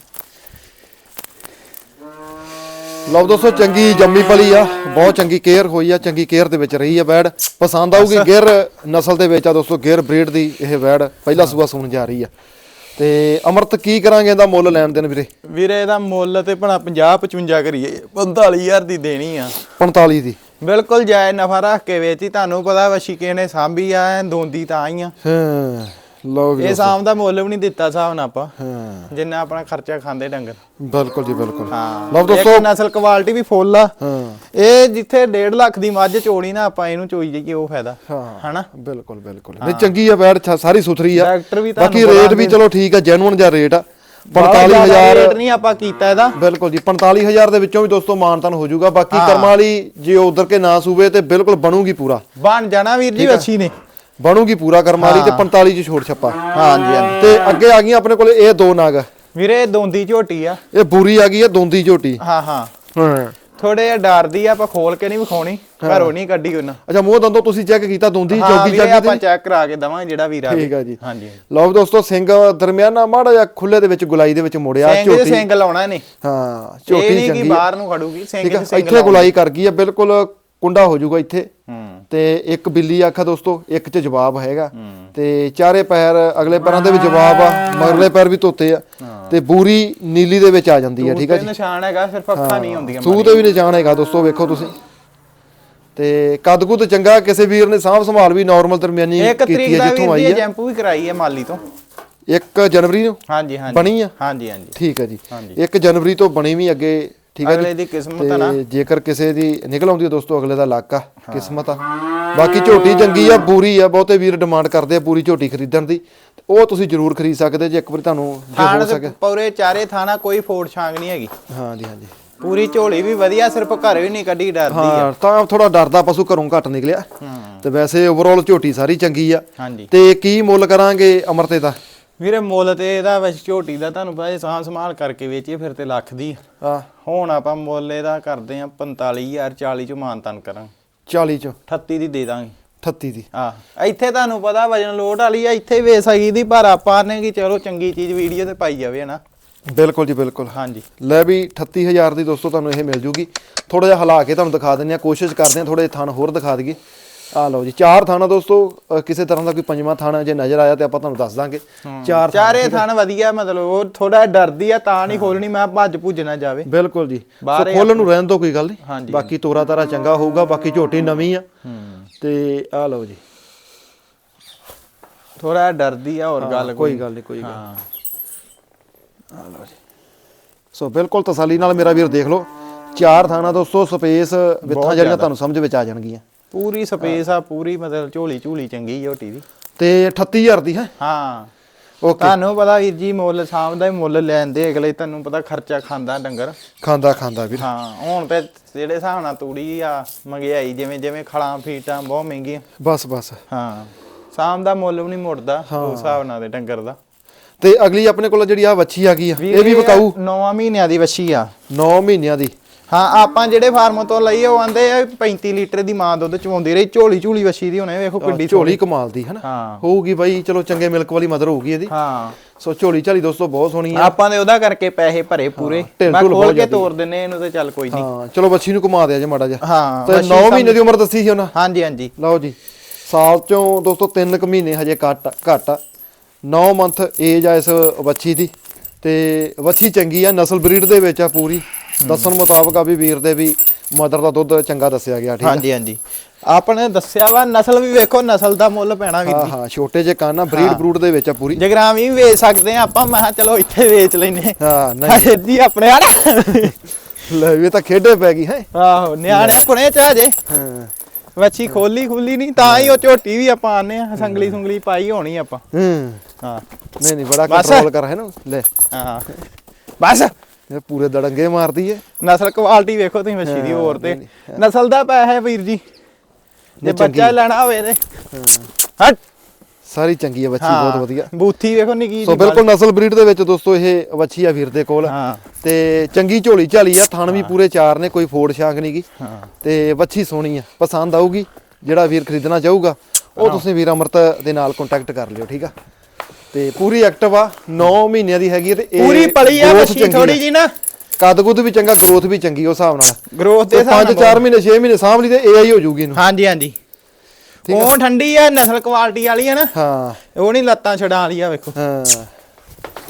ਲਓ ਦੋਸਤੋ ਚੰਗੀ ਜੰਮੀ ਪਲੀ ਆ। ਬਹੁਤ ਚੰਗੀ ਕੇਅਰ ਹੋਈ ਆ ਚੰਗੀ ਕੇਅਰ ਦੇ ਵਿੱਚ ਰਹੀ ਆ ਬੈੜ ਪਸੰਦ ਆਊਗੀ ਗਿਰ ਨਸਲ ਦੇ ਵਿੱਚ ਆ ਦੋਸਤੋ ਗਿਰ ਬਰੀਡ ਦੀ ਇਹ ਬੈੜ ਪਹਿਲਾ ਸੂਆ ਸੂਣ ਜਾ ਰਹੀ ਆ। ਤੇ ਅਮਰਤ ਕੀ ਕਰਾਂਗੇ ਇਹਦਾ ਮੁੱਲ ਲੈਣ ਦੇਣ ਵੀਰੇ? ਵੀਰੇ ਇਹਦਾ ਮੁੱਲ ਤੇ ਭਣਾ 50 55 ਕਰੀਏ 45000 ਦੀ ਦੇਣੀ ਆ। 45 ਦੀ। ਬਿਲਕੁਲ ਜਾਇਜ਼ ਨਫਾ ਰੱਖ ਕੇ ਵੇਚੀ। ਤੁਹਾਨੂੰ ਪਤਾ ਵਸ਼ੀ ਕਿਸੇ ਨੇ ਸਾਂਭੀ ਆ ਦੋਂਦੀ ਤਾਂ ਆਈ ਆ। ਹਾਂ। ਲਓ ਵੀ ਇਹ ਸਾਂਭ ਦਾ ਮੁੱਲ ਵੀ ਨਹੀਂ ਦਿੱਤਾ ਹਿਸਾਬ ਨਾਲ ਆਪਾਂ। ਹਾਂ। ਜਿੰਨਾ ਆਪਣਾ ਖਰਚਾ ਖਾਂਦੇ ਡੰਗਰ। ਬਿਲਕੁਲ ਜੀ ਬਿਲਕੁਲ। ਹਾਂ। ਲਓ ਦੋਸਤੋ। ਨਸਲ ਕੁਆਲਿਟੀ ਵੀ ਫੁੱਲ ਆ। ਹਾਂ। ਇਹ ਜਿੱਥੇ 1.5 ਲੱਖ ਦੀ ਮੱਝ ਚੋਣੀ ਨਾ ਆਪਾਂ ਇਹਨੂੰ ਚੋਈ ਜਾਈਏ ਉਹ ਫਾਇਦਾ। ਹਾਂ। ਹਨਾ? ਬਿਲਕੁਲ ਬਿਲਕੁਲ। ਨਹੀਂ ਚੰਗੀ ਆ ਛ- ਸਾਰੀ ਸੁਥਰੀ ਆ। ਡਾਕਟਰ ਵੀ ਤੁਹਾਨੂੰ ਬਾਕੀ ਰੇਟ ਵੀ ਚਲੋ ਠੀਕ ਆ ਜੈਨੂਨ ਜਾਂ ਰੇਟ ਆ। ਰੇਟ 45000 ਨਹੀਂ ਆਪਾਂ ਕੀਤਾ ਇਹਦਾ। ਬਿਲਕੁਲ ਜੀ 45000 ਦੇ ਵਿੱਚੋਂ ਵੀ ਦੋਸਤੋ ਮਾਨਤਨ ਹੋ ਜਾਊਗਾ। ਬਾਕੀ ਕਰਮਾਂ ਵਾਲੀ ਜੇ ਉਧਰ ਕੇ ਨਾ ਸੂਵੇ ਤੇ ਬਿਲਕੁਲ ਬਣੂਗੀ ਪੂਰਾ। ਬਣ ਜਾਣਾ ਵੀਰ ਜੀ ਅੱਛੀ ਨੇ। ਬਣੂਗੀ ਪੂਰਾ ਕਰਮਾਂ ਵਾਲੀ ਤੇ 45 ਚ ਛੋੜ ਛੱਪਾ। ਹਾਂਜੀ ਹਾਂਜੀ। ਤੇ ਅੱਗੇ ਆ ਗਈਆਂ ਆਪਣੇ ਕੋਲ ਇਹ ਦੋ ਨਾਗ। ਵੀਰੇ ਇਹ ਦੋਂਦੀ ਝੋਟੀ ਆ। ਇਹ ਬੂਰੀ ਆ ਗਈ ਹੈ ਦੋਂਦੀ ਝੋਟੀ। ਹਾਂ ਹਾਂ। ਹਾਂ। ਥੋੜੇ ਜਿਹਾ ਡਰਦੀ ਆ ਆਪਾਂ ਖੋਲ ਕੇ ਨਹੀਂ ਵਿਖਾਉਣੀ। ਘਰੋਂ ਨਹੀਂ ਕੱਢੀ ਉਹਨਾਂ ਅੱਛਾ ਮੂੰਹ ਦੰਦੋਂ ਤੁਸੀਂ ਚੈੱਕ ਕੀਤਾ ਦੋਂਦੀ ਵੀਰੇ ਜਾਗੀ ਆਪਾਂ ਚੈੱਕ ਕਰਾ ਕੇ ਦਵਾਂਗੇ ਜਿਹੜਾ ਵੀਰ ਠੀਕ ਆ ਜੀ। ਹਾਂਜੀ ਲਓ ਦੋਸਤੋ ਸਿੰਘ ਦਰਮਿਆਨਾ ਮਾੜਾ ਜਿਹਾ ਖੁੱਲੇ ਦੇ ਵਿੱਚ ਗੁਲਾਈ ਦੇ ਵਿੱਚ ਮੁੜਿਆ ਝੋਟੀ। ਸਿੰਘ ਲਾਉਣਾ ਨੇ ਹਾਂ ਝੋਟੀ ਚੰਗੀ। ਬਾਹਰ ਨੂੰ ਖੜੂਗੀ ਸਿੰਘ ਸਿੰਘ ਇੱਥੇ ਗੁਲਾਈ ਕਰ ਗਈ ਆ ਬਿਲਕੁਲ ਕੁੰਡਾ ਹੋ ਜਾਊਗਾ ਇੱਥੇ। ਹੂੰ। ਤੇ ਇੱਕ ਬਿੱਲੀ ਆਖਾ ਦੋਸਤੋ ਇੱਕ ਚ ਜਵਾਬ ਹੈਗਾ। ਤੇ ਚਾਰੇ ਪੈਰ ਅਗਲੇ ਪੈਰਾਂ ਦੇ ਵੀ ਜਵਾਬ ਆ ਮਗਰਲੇ ਪੈਰ ਵੀ ਧੋਤੇ ਆ। ਤੇ ਬੂਰੀ ਨੀਲੀ ਦੇ ਵਿੱਚ ਆ ਜਾਂਦੀ ਆ ਠੀਕ ਤੇ ਜੀ? ਨਿਸ਼ਾਨ ਹੈਗਾ ਸਿਰਫ ਅੱਖਾਂ ਨਹੀਂ ਹੁੰਦੀਆਂ ਸੂਹ ਤੇ ਵੀ ਨਿਸ਼ਾਨ ਹੈਗਾ ਦੋਸਤੋ ਵੇਖੋ ਤੁਸੀਂ। ਤੇ ਕੱਦ ਕੁੱਦ ਚੰਗਾ ਕਿਸੇ ਵੀਰ ਨੇ ਸਾਂਭ ਸੰਭਾਲ ਵੀ ਨਾਰਮਲ ਦਰਮਿਆਨੀ ਕੀਤੀ ਹੈ ਜਿੱਥੋਂ ਆਈ ਹੈ ਜੈਂਪੂ ਵੀ ਕਰਾਈ ਹੈ ਮਾਲੀ ਤੋਂ। 1 ਜਨਵਰੀ ਨੂੰ? ਹਾਂਜੀ ਹਾਂਜੀ। ਬਣੀ ਆ? ਹਾਂਜੀ ਹਾਂਜੀ। ਠੀਕ ਹੈ ਜੀ। ਹਾਂਜੀ। 1 ਜਨਵਰੀ ਤੋਂ ਬਣੀ ਵੀ ਅੱਗੇ ਠੀਕ ਹੈ ਅਗਲੇ ਦੀ ਕਿਸਮਤ ਆ ਨਾ। ਜੇਕਰ ਕਿਸੇ ਦੀ ਨਿਕਲ ਆਉਂਦੀ ਹੈ ਦੋਸਤੋ ਅਗਲੇ ਦਾ ਲੱਕ ਆ ਕਿਸਮਤ ਆ। ਬਾਕੀ ਝੋਟੀ ਚੰਗੀ ਆ ਪੂਰੀ ਆ ਬਹੁਤੇ ਵੀਰ ਡਿਮਾਂਡ ਕਰਦੇ ਆ ਪੂਰੀ ਝੋਟੀ ਖਰੀਦਣ ਦੀ। ਉਹ ਤੁਸੀਂ ਜ਼ਰੂਰ ਖਰੀਦ ਸਕਦੇ ਜੇ ਇੱਕ ਵਾਰੀ ਤੁਹਾਨੂੰ ਜੇ ਹੋ ਸਕੇ। ਪੂਰੇ ਚਾਰੇ ਥਾਣਾ ਕੋਈ ਫੋੜ ਛਾਂਗ ਨਹੀਂ ਹੈਗੀ। ਹਾਂਜੀ ਹਾਂਜੀ। ਪੂਰੀ ਝੋਲੀ ਵੀ ਵਧੀਆ ਸਿਰਫ ਘਰ ਵੀ ਨਹੀਂ ਕੱਢੀ ਡਰਦੀ ਆ। ਹਾਂ ਤਾਂ ਥੋੜਾ ਡਰਦਾ ਪਸ਼ੂ ਘਰੋਂ ਘੱਟ ਨਿਕਲਿਆ। ਤੇ ਵੈਸੇ ਓਵਰਆਲ ਝੋਟੀ ਸਾਰੀ ਚੰਗੀ ਆ। ਤੇ ਕੀ ਮੁੱਲ ਕਰਾਂਗੇ ਅਮਰਤੇ ਦਾ? ਵੀਰੇ ਮੁੱਲ ਤੇ ਇਹਦਾ ਵੈਸੇ ਝੋਟੀ ਦਾ ਤੁਹਾਨੂੰ ਪਤਾ ਸਾਂ ਸੰਭਾਲ ਕਰਕੇ ਵੇਚੀਏ ਫਿਰ ਤੇ ਲੱਖ ਦੀ ਆ। ਹੁਣ ਆਪਾਂ ਮੁੱਲ ਇਹਦਾ ਕਰਦੇ ਆ 45000 40 ਚ ਮਾਨਤਨ ਕਰਾਂ 40 ਚ। 38 ਦੀ ਦੇ ਦਾਂਗੇ। 38 ਦੀ। ਆ ਇੱਥੇ ਤੁਹਾਨੂੰ ਪਤਾ ਵਜਨ ਲੋਡ ਵਾਲੀ ਆ ਇੱਥੇ ਵੇਚ ਸਕਦੀ ਪਰ ਆਪਾਂ ਨੇ ਕਿ ਚਲੋ ਚੰਗੀ ਚੀਜ਼ ਵੀਡੀਓ ਤੇ ਪਾਈ ਜਾਵੇ ਹਨਾ? ਬਿਲਕੁਲ ਜੀ ਬਿਲਕੁਲ। ਹਾਂਜੀ। ਲੈ ਵੀ 38000 ਦੀ ਦੋਸਤੋ ਤੁਹਾਨੂੰ ਇਹ ਮਿਲ ਜੂਗੀ। ਥੋੜਾ ਜਿਹਾ ਹਿਲਾ ਕੇ ਤੁਹਾਨੂੰ ਦਿਖਾ ਦਿੰਦੇ ਆ ਕੋਸ਼ਿਸ਼ ਕਰਦੇ ਆ ਥੋੜੇ ਥਣ ਹੋਰ ਦਿਖਾ ਦਈਏ। ਆ ਲਓ ਜੀ ਚਾਰ ਥਾਣਾ ਦੋਸਤੋ ਕਿਸੇ ਤਰ੍ਹਾਂ ਦਾ ਕੋਈ ਪੰਜਵਾਂ ਥਾਣਾ ਜੇ ਨਜ਼ਰ ਆਇਆ ਤੇ ਆਪਾਂ ਤੁਹਾਨੂੰ ਦੱਸ ਦਾਂਗੇ। ਚਾਰ ਥਾਣਾ। ਚਾਰੇ ਥਣ ਵਧੀਆ ਮਤਲਬ ਉਹ ਥੋੜਾ ਡਰਦੀ ਆ ਤਾਂ ਨਹੀਂ ਖੋਲਣੀ ਮੈਂ ਭੱਜ ਭੁੱਜ ਨਾ ਜਾਵੇ। ਬਿਲਕੁਲ ਜੀ। ਸੋ ਖੋਲਣ ਨੂੰ ਰਹਿਣ ਤੋਂ ਕੋਈ ਗੱਲ ਨਹੀਂ। ਬਾਕੀ ਤੋਰਾ ਤਾਰਾ ਚੰਗਾ ਹੋਊਗਾ ਬਾਕੀ ਝੋਟੀ ਨਵੀਂ ਆ। ਤੇ ਆ ਲਓ ਜੀ। ਥੋੜਾ ਡਰਦੀ ਆ ਹੋਰ ਗੱਲ ਕੋਈ ਗੱਲ ਨਹੀਂ ਕੋਈ ਗੱਲ ਹਾਂ। ਸੋ ਬਿਲਕੁਲ ਤਸੱਲੀ ਨਾਲ ਮੇਰਾ ਵੀਰ ਦੇਖ ਲਓ। ਚਾਰ ਥਾਣਾ ਦੋਸਤੋ ਸਪੇਸ ਵਿੱਥਾਂ ਜਿਹੜੀਆਂ ਤੁਹਾਨੂੰ ਸਮਝ ਵਿੱਚ ਆ ਜਾਣਗੀਆਂ। ਪੂਰੀ ਸਪੇਸ ਆ ਪੂਰੀ ਮਤਲਬ ਝੋਲੀ ਝੂਲੀ ਚੰਗੀ ਝੋਟੀ ਦੀ। ਤੇ 38000 ਦੀ ਹੈ? ਹਾਂ। ਓਕੇ। ਤੁਹਾਨੂੰ ਪਤਾ ਵੀਰ ਜੀ ਮੁੱਲ ਸ਼ਾਮ ਦਾ ਹੀ ਮੁੱਲ ਲੈਂਦੇ ਅਗਲੇ ਤੁਹਾਨੂੰ ਪਤਾ ਖਰਚਾ ਖਾਂਦਾ ਡੰਗਰ। ਖਾਂਦਾ ਖਾਂਦਾ ਵੀਰ। ਹਾਂ ਹੁਣ ਤੇ ਜਿਹੜੇ ਹਿਸਾਬ ਨਾਲ ਤੂੜੀ ਆ ਮਹਿੰਗਾਈ ਜਿਵੇਂ ਜਿਵੇਂ ਖਲਾਂ ਫੀਟਾਂ ਬਹੁਤ ਮਹਿੰਗੀਆਂ। ਬਸ ਬਸ। ਹਾਂ ਸ਼ਾਮ ਦਾ ਮੁੱਲ ਵੀ ਨਹੀਂ ਮੁੜਦਾ ਉਸ ਹਿਸਾਬ ਨਾਲ ਦੇ ਡੰਗਰ ਦਾ। ਤੇ ਅਗਲੀ ਆਪਣੇ ਕੋਲ ਜਿਹੜੀ ਆ ਵੱਛੀ ਆ ਗਈ ਆ ਇਹ ਵੀ ਵਿਕਾਊ? 9 ਮਹੀਨਿਆਂ ਦੀ ਵੱਛੀ ਆ। 9 ਮਹੀਨਿਆਂ ਦੀ। ਹਾਂ ਆਪਾਂ ਜਿਹੜੇ ਫਾਰਮ ਤੋਂ ਲਈ ਉਹ ਆਂਦੇ ਆ ਵੀ 35 ਲੀਟਰ ਦੀ ਮਾਂ ਦੁੱਧ ਚਵਾਉਂਦੀ ਰਹੀ ਝੋਲੀ ਝੂਲੀ ਵੱਛੀ ਦੀ ਹੁਣੇ ਵੇਖੋ ਕਿੱਡੀ ਝੋਲੀ। ਕਮਾਲ ਦੀ ਹਨਾ? ਹੋਊਗੀ ਬਾਈ ਚਲੋ ਚੰਗੇ ਮਿਲਕ ਵਾਲੀ ਮਦਰ ਹੋਊਗੀ ਇਹਦੀ। ਹਾਂ। ਸੋ ਝੋਲੀ ਝਾਲੀ ਦੋਸਤੋ ਬਹੁਤ ਸੋਹਣੀ ਆ। ਆਪਾਂ ਨੇ ਉਹਦਾ ਕਰਕੇ ਪੈਸੇ ਭਰੇ ਪੂਰੇ। ਮੈਂ ਖੋਲ ਕੇ ਤੋਰ ਦਿੰਨੇ ਇਹਨੂੰ ਤੇ ਚੱਲ ਕੋਈ ਨਹੀਂ। ਹਾਂ ਚਲੋ ਬੱਚੀ ਨੂੰ ਘੁਮਾ ਦਿਆ ਜੇ ਮਾੜਾ ਜਿਹਾ। ਹਾਂ ਤੇ ਵੱਛੀ 9 ਮਹੀਨੇ ਦੀ ਉਮਰ ਦੱਸੀ ਸੀ ਉਹਨਾਂ? ਹਾਂਜੀ ਹਾਂਜੀ। ਲਓ ਜੀ ਸਾਲ ਚੋਂ ਦੋਸਤੋ 3 ਕੁ ਮਹੀਨੇ ਹਜੇ ਘੱਟ ਘੱਟ ਆ। 9 ਮੰਥ ਏਜ ਆ ਇਸ ਵੱਛੀ ਦੀ। ਤੇ ਵੱਛੀ ਚੰਗੀ ਆ ਨਸਲ ਬਰੀਡ ਦੇ ਵਿੱਚ ਆ ਪੂਰੀ। ਦੱਸਣ ਮੁਤਾਬਕ ਆ ਵੀ ਵੀਰ ਦੇ ਵੀ ਮਦਰ ਦਾ ਦੁੱਧ ਚੰਗਾ ਦੱਸਿਆ ਗਿਆ ਠੀਕ ਆ? ਹਾਂਜੀ ਹਾਂਜੀ। ਆਪਣੇ ਦੱਸਿਆ ਵਾ ਨਸਲ ਵੀ ਵੇਖੋ ਨਸਲ ਦਾ ਮੁੱਲ ਪੈਣਾ ਵੀਰ ਹਾਂ ਜੀ। ਹਾਂ ਛੋਟੇ ਜਿਹੇ ਕੰਨ ਆ ਬਰੀਡ ਬਰੂਡ ਦੇ ਵਿੱਚ ਆ ਪੂਰੀ। ਜਗਰਾਮ ਵੀ ਵੇਚ ਸਕਦੇ ਆ ਆਪਾਂ ਮੈਂ ਚਲੋ ਇੱਥੇ ਵੇਚ ਲੈਨੇ ਹਾਂ ਨਹੀਂ। ਹਾਂ ਜੀ ਆਪਣੇ ਆੜਾ ਲੈ ਵੀ ਤਾਂ ਖੇਡੇ ਪੈ ਗਈ ਹੈ? ਆਹੋ ਨਿਆਣੇ ਆਪਣੇ ਚ ਹਜੇ ਹਾਂ। ਵੱਛੀ ਖੋਲੀ ਖੁੱਲੀ ਨਹੀਂ ਤਾਂ ਹੀ ਉਹ ਝੋਟੀ ਵੀ ਆਪਾਂ ਆਨੇ ਆ ਸੰਗਲੀ ਸੁੰਗਲੀ ਪਾਈ ਹੋਣੀ ਆਪਾਂ। ਹੂੰ। ਹਾਂ। ਨਹੀਂ ਨਹੀਂ ਬੜਾ। ਕੰਟਰੋਲ ਕਰ ਹੈ ਨਾ? ਲੈ। ਹਾਂ। ਬਸ। ਇਹ ਪੂਰੇ ਦੜੰਗੇ ਮਾਰਦੀ ਏ। ਨਸਲ ਕੁਆਲਿਟੀ ਵੇਖੋ ਤੁਸੀਂ ਵੱਛੀ ਦੀ ਹੋਰ ਤੇ। ਨਸਲ ਦਾ ਪੈ ਹੈ ਵੀਰ ਜੀ। ਜੇ ਬੱਚਾ ਲੈਣਾ ਹੋਵੇ ਤੇ। ਹਟ। ਸਾਰੀ ਚੰਗੀ ਹੈ ਬੱਚੀ ਬਹੁਤ ਵਧੀਆ। ਬੂਥੀ ਵੇਖੋ ਨਿੱਕੀ ਸੋ ਬਿਲਕੁਲ ਨਸਲ ਬਰੀਡ ਦੇ ਵਿੱਚ ਦੋਸਤੋ ਇਹ ਵੱਛੀ ਆ ਵੀਰ ਦੇ ਕੋਲ। ਤੇ ਚੰਗੀ ਝੋਲੀ ਝਾਲੀ ਆ ਥਣ ਵੀ ਪੂਰੇ ਚਾਰ ਨੇ ਕੋਈ ਫੋੜ ਛਾਂਗ ਨਹੀਂ ਗੀ ਹਾਂ। ਤੇ ਵੱਛੀ ਸੋਹਣੀ ਆ ਪਸੰਦ ਆਊਗੀ ਜਿਹੜਾ ਵੀਰ ਖਰੀਦਣਾ ਚਾਹੂਗਾ ਉਹ ਤੁਸੀਂ ਵੀਰ ਅਮਰਤ ਦੇ ਨਾਲ ਕੰਟੈਕਟ ਕਰ ਲਿਓ ਠੀਕ ਆ? ਤੇ ਪੂਰੀ ਐਕਟਿਵ ਆ 9 ਮਹੀਨਿਆਂ ਦੀ ਹੈਗੀ ਤੇ ਇਹ ਪੂਰੀ ਪਲੀ ਆ growth ਚੰਗੀ ਥੋੜੀ ਜੀ ਨਾ। ਕੱਦ ਕੁੱਦ ਵੀ ਚੰਗਾ ਗਰੋਥ ਵੀ ਚੰਗੀ ਉਸ ਹਿਸਾਬ ਨਾਲ। ਗਰੋਥ ਦੇ ਤੇ ਹਿਸਾਬ 5 ਨਾਲ 4 ਮਹੀਨੇ 6 ਮਹੀਨੇ ਸਾਂਭ ਲਈ ਤੇ ਏਆਈ ਹੋ ਜੂਗੀ ਇਹਨੂੰ। ਹਾਂਜੀ ਹਾਂਜੀ। ਠੀਕ ਉਹ ਠੰਡੀ ਆ ਨਸਲ ਕੁਆਲਿਟੀ ਵਾਲੀ ਆ ਨਾ। ਹਾਂ। ਉਹ ਨਹੀਂ ਲੱਤਾਂ ਛਡਾਂ ਵਾਲੀ ਆ ਵੇਖੋ। ਹਾਂ।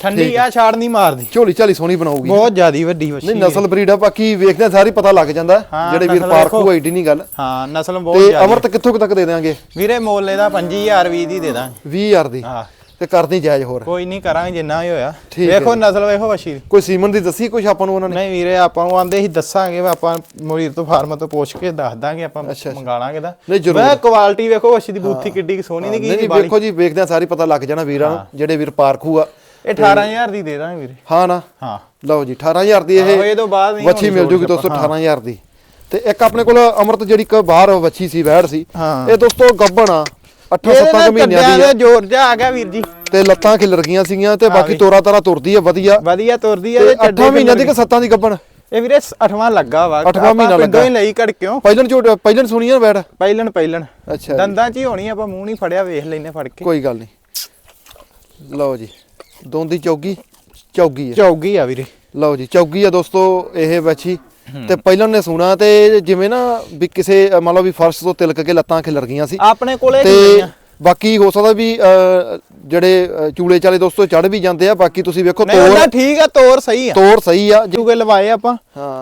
ਠੰਡੀ ਆ। ਛਾੜ ਨਹੀਂ ਮਾਰਦੀ। ਝੋਲੀ ਝਾਲੀ ਸੋਹਣੀ ਬਣਾਉਗੀ ਬਹੁਤ ਜ਼ਿਆਦੀ ਵੱਡੀ ਵੱਛੀ ਨਹੀਂ ਨਸਲ ਬਰੀਡ ਆ ਬਾਕੀ ਵੇਖਦੇ ਆ ਸਾਰੀ ਪਤਾ ਲੱਗ ਜਾਂਦਾ। ਹਾਂ, ਜਿਹੜੇ ਵੀਰ ਨਸਲ ਪਾਰਖੂ ਵੇਖੋ। ਆਈਡੀ ਨਹੀਂ ਗੱਲ। ਹਾਂ ਨਸਲ ਬਹੁਤ ਤੇ ਜ਼ਿਆਦੀ ਅਮਰਤ ਕਿੱਥੋਂ ਕੁ ਤੱਕ ਦੇ ਦੇਾਂਗੇ ਵੀਰੇ ਮੁੱਲ ਇਹਦਾ 25000 ਵੀ ਦੀ ਦੇ ਦਾਂਗੇ। 20000 ਦੀ। ਹਾਂ। ਤੇ ਕਰਦੀ ਜਾਇਜ਼ ਹੋਰ। ਕੋਈ ਨਹੀਂ ਕਰਾਂਗੇ ਜਿੰਨਾ ਹੀ ਹੋਇਆ। ਠੀਕ ਹੈ ਵੇਖੋ। ਨਸਲ ਵੇਖੋ ਦੀ ਕੋਈ ਸੀਮਨ ਦੀ ਦੱਸੀ ਕੁਛ ਆਪਾਂ ਨੂੰ ਉਹਨਾਂ ਨੇ? ਨਹੀਂ ਵੀਰੇ ਆਪਾਂ ਨੂੰ ਆਂਦੇ ਸੀ ਦੱਸਾਂਗੇ ਵੀ ਆਪਾਂ ਮੋਰੀਰ ਤੋਂ ਫਾਰਮ ਤੋਂ ਪੁੱਛ ਕੇ ਦੱਸ ਦਾਂਗੇ ਆਪਾਂ ਅੱਛਾ। ਮੰਗਾ ਲਾਂਗੇ ਨਹੀਂ, ਜ਼ਰੂਰ। ਮੈਂ ਕੁਆਲਿਟੀ ਵੇਖੋ ਵੱਛੀ ਦੀ ਬੂਥੀ ਕਿੱਡੀ ਕੁ ਸੋਹਣੀ ਨਹੀਂ ਨਹੀਂ ਕੀ ਨਹੀਂ ਵੇਖੋ ਜੀ ਵੇਖਦੇ ਆ ਸਾਰੀ ਪਤਾ ਲੱਗ ਜਾਣਾ ਵੀਰਾਂ ਨੂੰ ਜਿਹੜੇ ਵੀਰ ਪਾਰਖੂ ਆ। ਇਹ 18000 ਦੀ ਦੇ ਦਾਂਗੇ ਵੀਰੇ। ਹਾਂ ਨਾ? ਹਾਂ। ਲਓ ਜੀ 18000 ਦੀ ਆਹੋ, ਇਹ ਇਹ ਤੋਂ ਬਾਅਦ ਨਹੀਂ ਵੱਛੀ ਹੋਣੀ ਮਿਲ ਜੂਗੀ ਦੋਸਤੋ ਛਾਪਾ, 18000 ਦੀ। ਤੇ ਇੱਕ ਆਪਣੇ ਕੋਲ ਅਮਰਤ ਜਿਹੜੀ ਇੱਕ ਬਾਹਰ ਵੱਛੀ ਸੀ ਵਹਿੜ ਸੀ। ਹਾਂ। ਇਹ ਦੋਸਤੋ ਗੱਬਣ ਆ। 8 ਇਹਦੇ 7 ਨਾਲ ਮਹੀਨਿਆਂ ਦੀ ਕੱਦਿਆਂ ਆ। ਦਾ ਜ਼ੋਰ ਜਾ ਆ ਗਿਆ ਵੀਰ ਜੀ। ਤੇ ਲੱਤਾਂ ਖਿਲਰ ਗਈਆਂ ਸੀਗੀਆਂ ਤੇ ਬਾਕੀ ਵੀ। ਤੋਰਾ ਤਾਰਾ ਤੁਰਦੀ ਆ ਵਧੀਆ। ਵਧੀਆ ਤੁਰਦੀ ਆ ਤੇ ਤੇ ਚੱਡੇ 8 ਮਹੀਨਿਆਂ ਦੀ ਕਿ 7 ਦੀ ਗੱਬਣ ਇਹ ਵੀਰੇ 8ਵਾਂ ਲੱਗਾ ਵਾ। ਅੱਠਵਾਂ ਮਹੀਨਾ ਆਪਾਂ ਪਿੰਡੋਂ ਲੱਗਾ। ਹੀ ਲਈ ਕੜਕਿਓ ਪਹਿਲਣ ਝੋਟ ਪਹਿਲਣ ਸੁਣੀ ਆ ਵੈੜ ਪਹਿਲਣ ਪਹਿਲਣ। ਅੱਛਾ ਜੀ। ਦੰਦਾਂ 'ਚ ਹੀ ਹੋਣੀ ਆਪਾਂ ਮੂੰਹ ਨਹੀਂ ਫੜਿਆ ਵੇਖ ਲੈਨੇ ਫੜ ਕੇ। ਕੋਈ ਗੱਲ ਨਹੀਂ। ਲਓ ਜੀ ਦੋਂਦੀ ਚੌਗੀ ਚੌਗੀ ਹੈ ਚੌਗੀ ਆ ਵੀਰੇ। ਲਓ ਜੀ ਚੌਗੀ ਆ ਦੋਸਤੋ ਇਹ ਵੱਛੀ ਤੇ ਪਹਿਲਾਂ ਨੇ ਸੁਣਾ ਤੇ ਜਿਵੇਂ ਨਾ ਵੀ ਕਿਸੇ ਮੰਨ ਲਓ ਵੀ ਫਰਸ਼ ਤੋਂ ਤਿਲਕ ਕੇ ਲੱਤਾਂ ਖਿਲਰ ਗਈਆਂ ਸੀ। ਆਪਣੇ ਕੋਲੇ ਤੇ ਕਿੰਨੀਆਂ ਬਾਕੀ ਹੋ ਸਕਦਾ ਵੀ ਜਿਹੜੇ ਚੂਲੇ ਚਾਲੇ ਦੋਸਤੋ ਚੜ ਵੀ ਜਾਂਦੇ ਆ ਬਾਕੀ ਤੁਸੀਂ ਵੇਖੋ ਨਹੀਂ ਤੋਰ ਠੀਕ ਆ ਤੋਰ ਸਹੀ ਆ। ਤੋਰ ਸਹੀ ਆ। ਜੂਗੇ ਲਵਾਏ ਆਪਾਂ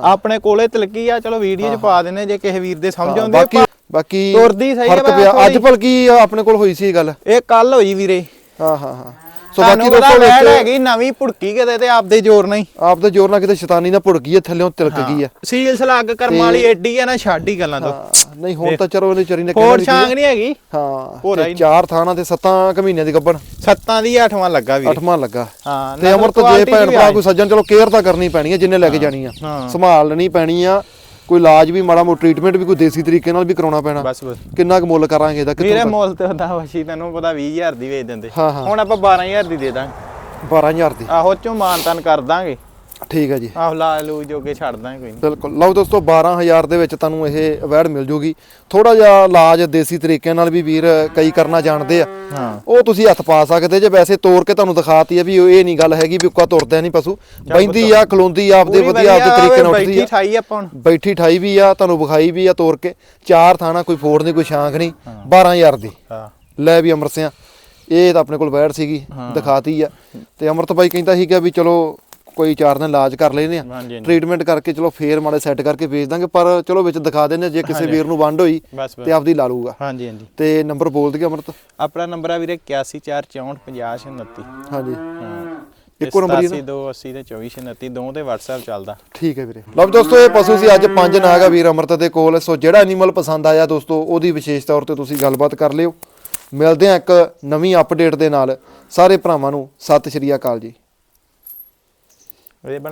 ਆਪਣੇ ਕੋਲੇ ਤਿਲਕੀ ਆ ਚਲੋ ਵੀਡੀਓ 'ਚ ਪਾ ਦਿੰਨੇ ਜੇ ਕਿਸੇ ਵੀਰ ਦੇ ਸਮਝ ਆਉਂਦੇ ਬਾਕੀ। ਬਾਕੀ ਤੁਰਦੀ ਸਹੀ ਆ, ਅੱਜ ਭਲਕੀ ਆਪਣੇ ਕੋਲ ਹੋਈ ਸੀ ਇਹ ਗੱਲ। ਇਹ ਕੱਲ ਹੋਈ ਵੀਰੇ। ਹਾਂ ਹਾਂ ਹਾਂ। ਸੋ ਬਾਕੀ ਦੋਸਤੋ ਵਿੱਚ ਹੈਗੀ ਨਵੀਂ ਭੁੜਕੀ ਕਿਤੇ ਤੇ ਆਪਦੇ ਜ਼ੋਰ ਨਹੀਂ ਆਪ ਦੇ ਜ਼ੋਰ ਨਾਲ ਕਿਤੇ ਸ਼ੈਤਾਨੀ ਨਾਲ ਭੁੜ ਗਈ ਹੈ ਥੱਲੇੋਂ ਤਿਲਕ ਗਈ ਆ ਸੀਲ ਸਲੱਗ ਕਰਮ ਵਾਲੀ ਐਡੀ ਆ ਨਾ ਛੱਡ ਹੀ ਗੱਲਾਂ ਤੋਂ। ਹਾਂ, ਨਹੀਂ ਹੁਣ ਤਾਂ ਚਲੋ ਇਹਨੇ ਚਰੀ ਨੇ ਹੋਰ ਕਹਿਣਾ ਛਾਂਗ ਨਹੀਂ ਹੈਗੀ? ਹਾਂ ਤੇ ਹੀ ਚਾਰ ਥਾਣਾ ਤੇ ਸੱਤਾਂ ਕੁ ਮਹੀਨਿਆਂ ਦੀ ਗੱਬਣ। ਸੱਤਾਂ ਦੀ ਅੱਠਵਾਂ ਲੱਗਾ ਵੀਰੇ। ਅੱਠਵਾਂ ਲੱਗਾ। ਹਾਂ ਤੇ ਨਸਲ ਅਮਰਤ ਜੇ ਭੈਣ ਵੀ ਭਰਾ। ਕੋਈ ਸੱਜਣ ਚਲੋ ਕੇਅਰ ਤਾਂ ਕਰਨੀ ਪੈਣੀ ਹੈ ਜਿੰਨੇ ਲੈ ਕੇ ਜਾਣੀ ਆ। ਹਾਂ। ਸੰਭਾਲ ਲੈਣੀ ਪੈਣੀ ਆ। ਕੋਈ ਇਲਾਜ ਵੀ ਮਾੜਾ ਮੋ ਟ੍ਰੀਟਮੈਂਟ ਵੀ ਕੋਈ ਦੇਸੀ ਤਰੀਕੇ ਨਾਲ ਵੀ ਕਰਾਉਣਾ ਪੈਣਾ। ਬਸ ਬਸ। ਕਿੰਨਾ ਕੁ ਮੁੱਲ ਕਰਾਂਗੇ ਇਹਦਾ ਵੀਰੇ ਕਿੱਥੋਂ ਮੁੱਲ ਤੇ ਹੁੰਦਾ ਵਸ਼ੀ ਤੈਨੂੰ ਪਤਾ 20000 ਦੀ ਵੇਚ ਦਿੰਦੇ। ਹਾਂ, ਹਾਂ। ਹੁਣ ਆਪਾਂ 12000 ਦੀ ਦੇ ਦਾਂਗੇ। 12000 ਦੀ। ਆਹੋ ਚੋਂ ਮਾਨਤਨ ਕਰ ਦਾਂਗੇ। ਠੀਕ ਹੈ ਜੀ। ਆਹੋ ਲਾ ਲੂ ਜੋਗੇ ਛੱਡ ਦਾਂਗੇ ਕੋਈ ਨਹੀਂ ਬਿਲਕੁਲ। ਲਓ ਦੋਸਤੋ 12000 ਦੇ ਵਿੱਚ ਤੁਹਾਨੂੰ ਇਹ ਅਵੈਡ ਮਿਲ ਜੂਗੀ। ਥੋੜਾ ਜਿਹਾ ਇਲਾਜ ਦੇਸੀ ਤਰੀਕੇ ਨਾਲ ਵੀ ਵੀਰ ਕਈ ਕਰਨਾ ਜਾਣਦੇ ਆ। ਹਾਂ। ਉਹ ਤੁਸੀਂ ਹੱਥ ਪਾ ਸਕਦੇ ਜੇ ਵੈਸੇ ਤੋੜ ਕੇ ਤੁਹਾਨੂੰ ਦਿਖਾਤੀ ਆ ਵੀ ਇਹ ਨਹੀਂ ਗੱਲ ਹੈਗੀ ਵੀ ਉੱਕਾ ਤੁਰਦਾ ਨਹੀਂ ਪਸ਼ੂ। ਬੈਂਦੀ ਆ ਖਲੋਂਦੀ ਆ ਆਪਦੇ ਵਧੀਆ ਆਪਦੇ ਤਰੀਕੇ ਨਾਲ ਬੈਠੀ ਉੱਠਦੀ ਆ। ਠਾਈ ਆਪਾਂ ਹੁਣ। ਬੈਠੀ ਠਾਈ ਵੀ ਆ ਤੁਹਾਨੂੰ ਵਿਖਾਈ ਵੀ ਆ ਤੋੜ ਕੇ। ਚਾਰ ਥਾਣਾ ਕੋਈ ਫੋੜ ਨਹੀਂ ਕੋਈ ਸ਼ਾਂਖ ਨਹੀਂ 12000 ਦੀ। ਹਾਂ। ਲੈ ਵੀ ਅਮਰ ਸਿਆ ਇਹ ਤਾਂ ਆਪਣੇ ਕੋਲ ਬੈਠ ਸੀਗੀ ਦਿਖਾਤੀ ਆ। ਤੇ ਅਮਰਤ ਬਾਈ ਕਹਿੰਦਾ ਸੀਗਾ ਵੀ ਚਲੋ ਕੋਈ ਚਾਰ ਦਿਨ ਇਲਾਜ ਕਰ ਲੈਨੇ ਆ। ਹਾਂਜੀ ਹਾਂਜੀ। ਟ੍ਰੀਟਮੈਂਟ ਕਰਕੇ ਚਲੋ ਫੇਰ ਮਾੜੇ ਸੈੱਟ ਕਰਕੇ ਵੇਚ ਦਾਂਗੇ ਪਰ ਚਲੋ ਵਿੱਚ ਦਿਖਾ ਦਿੰਦੇ ਆ, ਜੇ ਕਿਸੇ ਵੀਰ ਨੂੰ ਵੰਡ ਹੋਈ ਬਸ ਬਸ। ਤੇ ਆਪਦੀ ਲਾ ਲੂਗਾ ਹਾਂਜੀ ਹਾਂਜੀ। ਤੇ ਨੰਬਰ ਬੋਲ ਦਈਏ ਅਮਰਤ। ਆਪਣਾ ਨੰਬਰ ਆ ਵੀਰੇ 8144450529 ਹਾਂਜੀ। ਹਾਂ। ਇੱਕੋ number ਹੀ ਹੈ ਨਾ? 8280 ਤੇ 2429 ਦੋ ਤੇ WhatsApp ਚੱਲਦਾ। ਠੀਕ ਹੈ ਵੀਰੇ। ਲਓ ਵੀ ਦੋਸਤੋ ਇਹ ਪਸ਼ੂ ਸੀ ਅੱਜ ਪੰਜ ਨਾਗ ਆ ਵੀਰ ਅਮਰਤ ਦੇ ਕੋਲ। ਸੋ ਜਿਹੜਾ ਐਨੀਮਲ ਪਸੰਦ ਆਇਆ ਦੋਸਤੋ ਉਹਦੀ ਵਿਸ਼ੇਸ਼ ਤੌਰ ਤੇ ਤੁਸੀਂ ਗੱਲਬਾਤ ਕਰ ਲਿਓ। ਮਿਲਦੇ ਆ ਇੱਕ ਨਵੀਂ ਅਪਡੇਟ ਦੇ ਨਾਲ। ਸਾਰੇ ਭਰਾਵਾਂ ਨੂੰ ਸਤਿ ਸ਼੍ਰੀ ਅਕਾਲ ਜੀ। ਇਹ ਬਣਾ